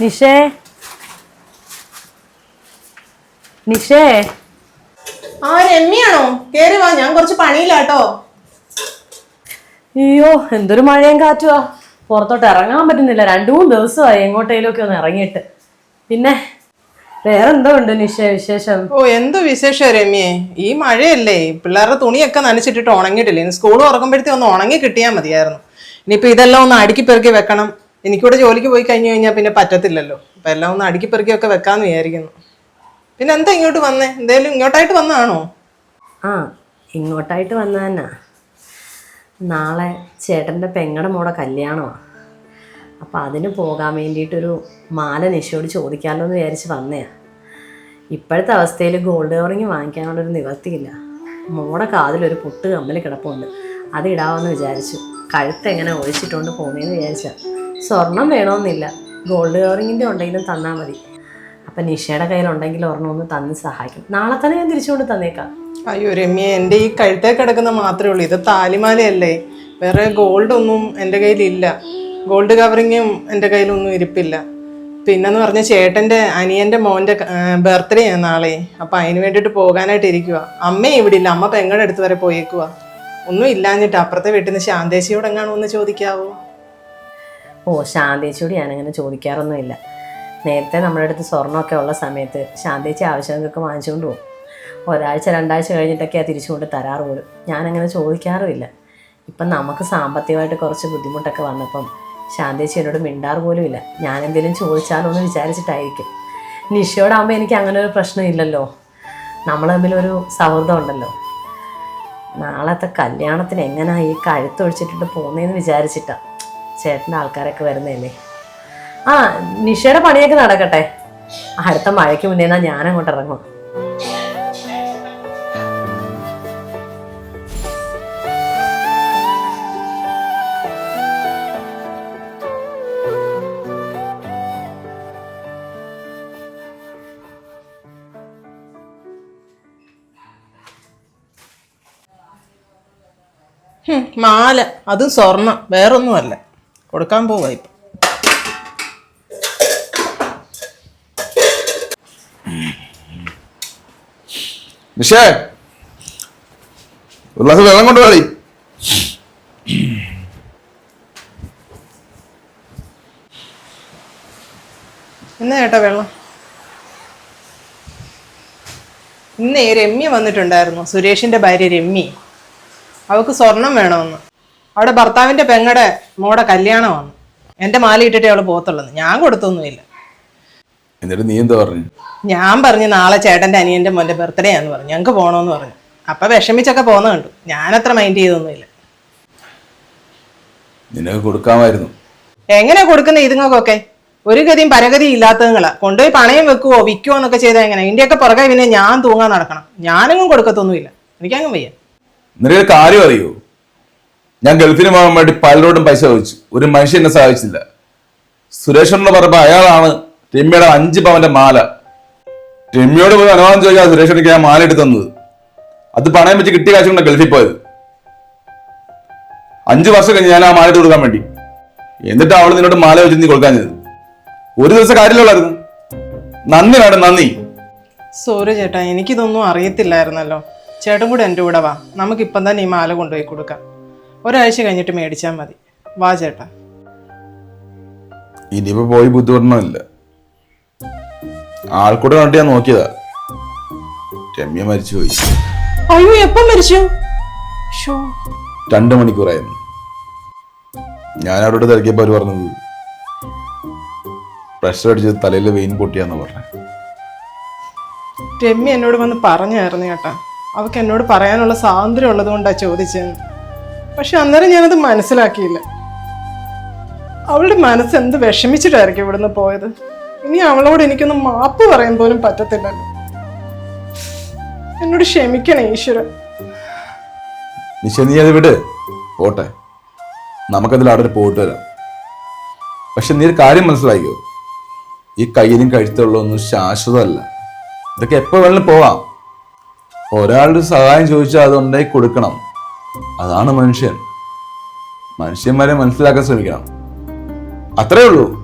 നിഷേ? നിഷേ? ആ രമ്യാണോ? കേറി വാ ഞാൻ കുറച്ച് പണിയില്ലാട്ടോ അയ്യോ എന്തൊരു മഴയും കാറ്റുവാ. പുറത്തോട്ട് ഇറങ്ങാൻ പറ്റുന്നില്ല. രണ്ടു മൂന്ന് ദിവസമായി എങ്ങോട്ടേലൊക്കെ ഒന്ന് ഇറങ്ങിയിട്ട്. പിന്നെ വേറെന്തോ ഉണ്ട് നിഷ വിശേഷം? ഓ എന്തോ വിശേഷം രമ്യേ? ഈ മഴയല്ലേ. പിള്ളേരുടെ തുണിയൊക്കെ നനച്ചിട്ടിട്ട് ഉണങ്ങിയിട്ടില്ലേ? ഇനി സ്കൂൾ ഉറങ്ങുമ്പോഴത്തേ ഒന്ന് ഉണങ്ങി കിട്ടിയാൽ മതിയായിരുന്നു. ഇനിയിപ്പോ ഇതെല്ലാം ഒന്ന് അടുക്കി പെറുക്കി വെക്കണം. എനിക്കിവിടെ ജോലിക്ക് പോയി കഴിഞ്ഞു കഴിഞ്ഞാൽ പിന്നെ പറ്റത്തില്ലല്ലോ. അപ്പം എല്ലാം ഒന്ന് അടുക്കി പെറുക്കിയൊക്കെ വെക്കാന്ന് വിചാരിക്കുന്നു. പിന്നെ എന്താ ഇങ്ങോട്ട് വന്നേ? എന്തേലും ഇങ്ങോട്ടായിട്ട് വന്നതാണോ? ആ ഇങ്ങോട്ടായിട്ട് വന്ന തന്നെ. നാളെ ചേട്ടന്റെ പെങ്ങടെ മോടെ കല്യാണമാണ് അപ്പം അതിന് പോകാൻ വേണ്ടിയിട്ടൊരു മാല നിശയോട് ചോദിക്കാമല്ലോ എന്ന് വിചാരിച്ച് വന്നയാ. ഇപ്പോഴത്തെ അവസ്ഥയിൽ ഗോൾഡ് കവറിങ് വാങ്ങിക്കാനുള്ളൊരു നിവർത്തിയില്ല മോടെ കാതിലൊരു പുട്ട് കമ്മൽ കിടപ്പുണ്ട്. അത് ഇടാമെന്ന് വിചാരിച്ചു. കഴുത്ത് എങ്ങനെ ഒഴിച്ചിട്ടുകൊണ്ട് പോകുന്നതെന്ന് വിചാരിച്ച സ്വർണം വേണമെന്നില്ല ഗോൾഡ് കവറിങ്ങിന്റെ ഉണ്ടെങ്കിലും തന്നാൽ മതി. അപ്പം നിഷയുടെ കയ്യിലുണ്ടെങ്കിൽ ഒരെണ്ണം ഒന്ന് തന്ന് സഹായിക്കും നാളെ തന്നെ ഞാൻ തിരിച്ചുകൊണ്ട് തന്നേക്കാം. അയ്യോ രമ്യ എന്റെ ഈ കഴുത്തേ കിടക്കുന്ന മാത്രമേ ഉള്ളൂ. ഇത് താലിമാലയല്ലേ. വേറെ ഗോൾഡൊന്നും എന്റെ കയ്യിലില്ല. ഗോൾഡ് കവറിങ്ങും എന്റെ കയ്യിലൊന്നും ഇരിപ്പില്ല. പിന്നെന്ന് പറഞ്ഞ ചേട്ടന്റെ അനിയന്റെ മോന്റെ ബർത്ത്ഡേ ആണ് നാളെ. അപ്പം അതിന് വേണ്ടിയിട്ട് പോകാനായിട്ട് ഇരിക്കുക അമ്മയും ഇവിടെ ഇല്ല. അമ്മ പെങ്ങളുടെ അടുത്ത് വരെ പോയേക്കുക ഒന്നും ഇല്ലാഞ്ഞിട്ട് അപ്പുറത്തെ വീട്ടിൽ നിന്ന് ശാന്തേശിയോട് എങ്ങാണോ ഒന്ന് ചോദിക്കാവോ? ഓ ശാന്തേച്ചിയോട് ഞാനങ്ങനെ ചോദിക്കാറൊന്നുമില്ല. നേരത്തെ നമ്മുടെ അടുത്ത് സ്വർണമൊക്കെ ഉള്ള സമയത്ത് ശാന്തേച്ചി ആവശ്യങ്ങൾക്കൊക്കെ വാങ്ങിച്ചുകൊണ്ട് പോകും. ഒരാഴ്ച രണ്ടാഴ്ച കഴിഞ്ഞിട്ടൊക്കെ തിരിച്ചു തിരിച്ചുകൊണ്ട് തരാറ് പോലും. ഞാനങ്ങനെ ചോദിക്കാറുമില്ല. ഇപ്പം നമുക്ക് സാമ്പത്തികമായിട്ട് കുറച്ച് ബുദ്ധിമുട്ടൊക്കെ വന്നപ്പം ശാന്തേച്ചി എന്നോട് മിണ്ടാറ് പോലും ഞാൻ എന്തെങ്കിലും ചോദിച്ചാലോ എന്ന് വിചാരിച്ചിട്ടായിരിക്കും. നിഷയോടാകുമ്പോൾ എനിക്ക് അങ്ങനെ ഒരു പ്രശ്നമില്ലല്ലോ നമ്മൾ തമ്മിലൊരു സൗഹൃദം ഉണ്ടല്ലോ. നാളത്തെ കല്യാണത്തിന് എങ്ങനെയാണ് ഈ കഴുത്തൊഴിച്ചിട്ടിട്ട് പോകുന്നതെന്ന് വിചാരിച്ചിട്ടാ. ചേട്ടന്റെ ആൾക്കാരൊക്കെ വരുന്നതല്ലേ? ആ നിഷയുടെ പണിയൊക്കെ നടക്കട്ടെ. അടുത്ത മഴയ്ക്ക് മുന്നേ എന്നാ ഞാൻ അങ്ങോട്ട് ഇറങ്ങും മാല. അതും സ്വർണം വേറൊന്നുമല്ല. കൊടുക്കാൻ പോവായി ഇപ്പം. നിഷേ ഒരു ഗ്ലാസ് വെള്ളം കൊണ്ട് കളി. എന്നാ ചേട്ടാ വെള്ളം? ഇന്നേ രമ്യ വന്നിട്ടുണ്ടായിരുന്നു സുരേഷിന്റെ ഭാര്യ രമ്യ. അവക്ക് സ്വർണം വേണമെന്ന്. അവിടെ ഭർത്താവിന്റെ പെങ്ങടെ മോടെ കല്യാണമാണ് എന്റെ മാല ഇട്ടിട്ടേ അവൾ പോത്തുള്ളത് ഞാൻ കൊടുത്തൊന്നുമില്ല. എന്നിട്ട് നീ എന്താ പറഞ്ഞു? ഞാൻ പറഞ്ഞു നാളെ ചേട്ടന്റെ അനിയന്റെ മോന്റെ ബർത്ത്ഡേ ആന്ന് പറഞ്ഞു. ഞങ്ങക്ക് പോണോന്ന് പറഞ്ഞു. അപ്പൊ വിഷമിച്ചൊക്കെ പോന്ന കണ്ടു. ഞാനത്ര മൈൻഡ് ചെയ്തൊന്നുമില്ല. നിനക്ക് കൊടുക്കാമായിരുന്നു. എങ്ങനെ കൊടുക്കുന്ന ഇതുങ്ങൾക്കൊക്കെ? ഒരു ഗതിയും പരഗതി ഇല്ലാത്തതുങ്ങളാ. കൊണ്ടുപോയി പണയം വെക്കുവോ വിൽക്കുവോ എന്നൊക്കെ ചെയ്താൽ എങ്ങനെ? ഇന്ത്യയൊക്കെ പുറകെ പിന്നെ ഞാൻ തൂങ്ങാൻ നടക്കണം. ഞാനെങ്ങും കൊടുക്കത്തൊന്നുമില്ല. എനിക്കങ്ങും വയ്യ. നിനക്ക് കാര്യം അറിയോ? ഞാൻ ഗൾഫിന് പോകാൻ വേണ്ടി പലരോടും പൈസ ചോദിച്ചു. ഒരു മനുഷ്യൻ എന്നെ സഹായിച്ചില്ല. സുരേഷനോട് പറയുമ്പോൾ അയാളാണ് രമ്യയുടെ അഞ്ച് പവന്റെ മാല. രമ്യയോട് പോയി അനുവാദം ചോദിക്കാൻ എനിക്ക് ഞാൻ മാല എടുത്തു തന്നത്. അത് പണയം വെച്ച് കിട്ടിയ കാശ് കൊണ്ട് ഗൾഫിൽ പോയത്. അഞ്ചു വർഷം കഴിഞ്ഞ് ഞാൻ ആ മാല എടുത്ത് കൊടുക്കാൻ വേണ്ടി. എന്നിട്ട് അവൾ നിന്നോട് മാല വെച്ച് നീ കൊടുക്കാൻ ചെയ്തത്. ഒരു ദിവസം കാര്യമുള്ളായിരുന്നു നന്ദി വേണം നന്ദി. സോറി ചേട്ടാ എനിക്കിതൊന്നും അറിയത്തില്ലായിരുന്നല്ലോ. ചേട്ടൻ കൂടെ എന്റെ കൂടെ വാ. നമുക്കിപ്പം തന്നെ ഈ മാല കൊണ്ടുപോയി കൊടുക്കാം. ഒരാഴ്ച കഴിഞ്ഞിട്ട് മേടിച്ചാൽ മതി. വാ ചേട്ടാ. ഇനിയിപ്പോ പോയി ബുദ്ധിമുട്ടണമില്ല ആൾക്കൂടെ കണ്ട് ഞാൻ നോക്കിയതാ. രമ്യ മരിച്ചുപോയി അയ്യോ എപ്പം മരിച്ചു? രണ്ടു രണ്ട് മണിക്കൂറായിരുന്നു. ഞാൻ അവരോട് തിരക്കിയപ്പോ അവർ പറഞ്ഞത് പ്രഷർ അടിച്ച് തലയിൽ വെയിൻ പൊട്ടിയാന്ന് പറഞ്ഞു. രമ്യ എന്നോട് വന്ന് പറഞ്ഞായിരുന്നു ചേട്ടാ അവക്ക് എന്നോട് പറയാനുള്ള സ്വാതന്ത്ര്യം ഉള്ളത് കൊണ്ടാ ചോദിച്ചത്. പക്ഷെ അന്നേരം ഞാനത് മനസ്സിലാക്കിയില്ല. അവളുടെ മനസ്സ് എന്ത് വിഷമിച്ചിട്ടായിരിക്കും ഇവിടുന്ന് പോയത്? ഇനി അവളോട് എനിക്കൊന്നും മാപ്പ് പറയാൻ പോലും പറ്റത്തില്ലല്ലോ. എന്നോട് ക്ഷമിക്കണേ ഈശ്വരൻ നീ അത് വിട്. പോട്ടെ. നമുക്കതിൽ അവിടെ പോയിട്ട് വരാം. പക്ഷെ നീ ഒരു കാര്യം മനസ്സിലാക്കിയോ ഈ കയ്യിലും കഴുത്തുള്ളൊന്നും ശാശ്വതമല്ല. ഇതൊക്കെ എപ്പോ വേണമെങ്കിലും പോവാം. ഒരാളുടെ സഹായം ചോദിച്ചാൽ അത് ഉണ്ടായി കൊടുക്കണം. അതാണ് മനുഷ്യൻ. മനുഷ്യന്മാരെ മനസ്സിലാക്കാൻ ശ്രമിക്കണം. അത്രേ ഉള്ളൂ.